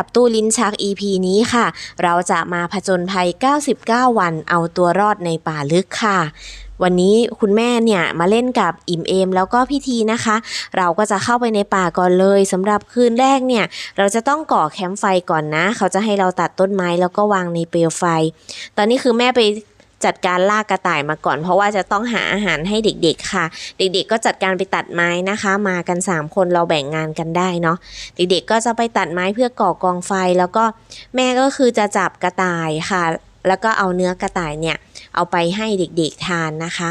กับตู้ลิ้นชัก EP นี้ค่ะ เราจะมาผจญภัย 99 วันเอาตัวรอดในป่าลึกค่ะ วันนี้คุณแม่เนี่ยมาเล่นกับอิ่มเอมแล้วก็พิธีนะคะ เราก็จะเข้าไปในป่าก่อนเลยสำหรับคืนแรกเนี่ย เราจะต้องก่อแคมป์ไฟก่อนนะ เขาจะให้เราตัดต้นไม้แล้วก็วางในเปลวไฟ ตอนนี้คือแม่ไป จัดการลากกระต่ายมาก่อน เพราะว่าจะต้องหาอาหารให้เด็ก ๆ ค่ะ เด็กๆ ก็จัดการไปตัดไม้นะคะ มากัน 3 คนเราแบ่งงานกันได้เนาะเด็กๆก็จะไปตัดไม้เพื่อก่อกองไฟ แล้วก็แม่ก็คือจะจับกระต่ายค่ะ แล้วก็เอาเนื้อกระต่ายเนี่ยเอาไปให้เด็กๆทานนะคะ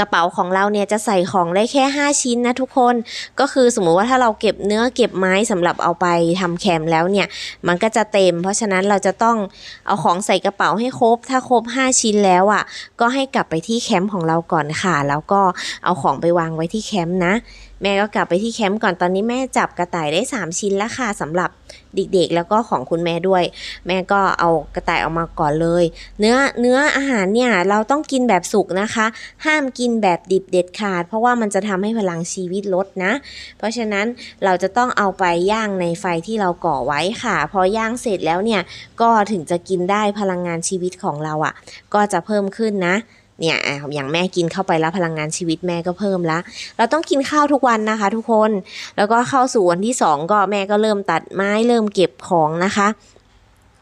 กระเป๋าของเราเนี่ยจะใส่ของได้แค่ 5 ชิ้นนะทุกคนก็คือสมมุติว่าถ้าเราเก็บเนื้อเก็บไม้สำหรับเอาไปทำแคมป์แล้วเนี่ยมันก็จะเต็ม เพราะฉะนั้นเราจะต้องเอาของใส่กระเป๋าให้ครบ ถ้าครบ 5 ชิ้นแล้วอะก็ให้กลับไปที่แคมป์ของเราก่อนค่ะ แล้วก็เอาของไปวางไว้ที่แคมป์นะ แม่ก็กลับไปที่แคมป์ก่อนตอนนี้แม่จับกระต่ายได้ 3 ชิ้นแล้วค่ะสำหรับ เด็กๆ แล้วก็ของคุณแม่ด้วย แม่ก็เอากระต่ายออกมาก่อนเลย เนื้อเนื้ออาหารเนี่ยเราต้องกินแบบสุกนะคะ ห้ามกินแบบดิบเด็ดขาด เพราะว่ามันจะทำให้พลังชีวิตลดนะ เพราะฉะนั้นเราจะต้องเอาไปย่างในไฟที่เราก่อไว้ค่ะ พอย่างเสร็จแล้วเนี่ยก็ถึงจะกินได้พลังงานชีวิตของเราอะ่ะ ก็จะเพิ่มขึ้นนะ เนี่ยอย่างแม่กินเข้าไปแล้วพลังงานชีวิตแม่ก็เพิ่มละ เราต้องกินข้าวทุกวันนะคะ ทุกคน แล้วก็เข้าสู่วันที่สองก็แม่ก็เริ่มตัดไม้เริ่มเก็บของนะคะ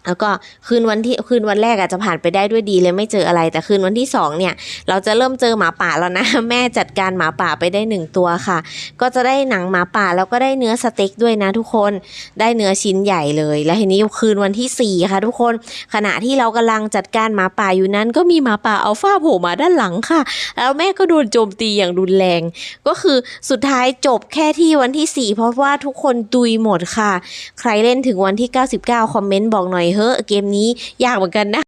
แล้วก็คืนวันที่คืนวันแรกอาจจะผ่านไปได้ด้วยดีเลยไม่เจออะไร แต่คืนวันที่สองเนี่ยเราจะเริ่มเจอหมาป่าแล้วนะ แม่จัดการหมาป่าไปได้หนึ่งตัวค่ะ ก็จะได้หนังหมาป่าแล้วก็ได้เนื้อสเต็กด้วยนะทุกคนได้เนื้อชิ้นใหญ่เลย แล้วทีนี้คืนวันที่สี่ค่ะทุกคน ขณะที่เรากำลังจัดการหมาป่าอยู่นั้น ก็มีหมาป่าอัลฟาโผล่มาด้านหลังค่ะ แล้วแม่ก็โดนโจมตีอย่างรุนแรง ก็คือสุดท้ายจบแค่ที่วันที่4เพราะว่าทุกคนตุยหมดค่ะ ใครเล่นถึงวันที่ 99 คอมเมนต์บอกหน่อยเฮ้อะเกมนี้ยากเหมือนกันนะ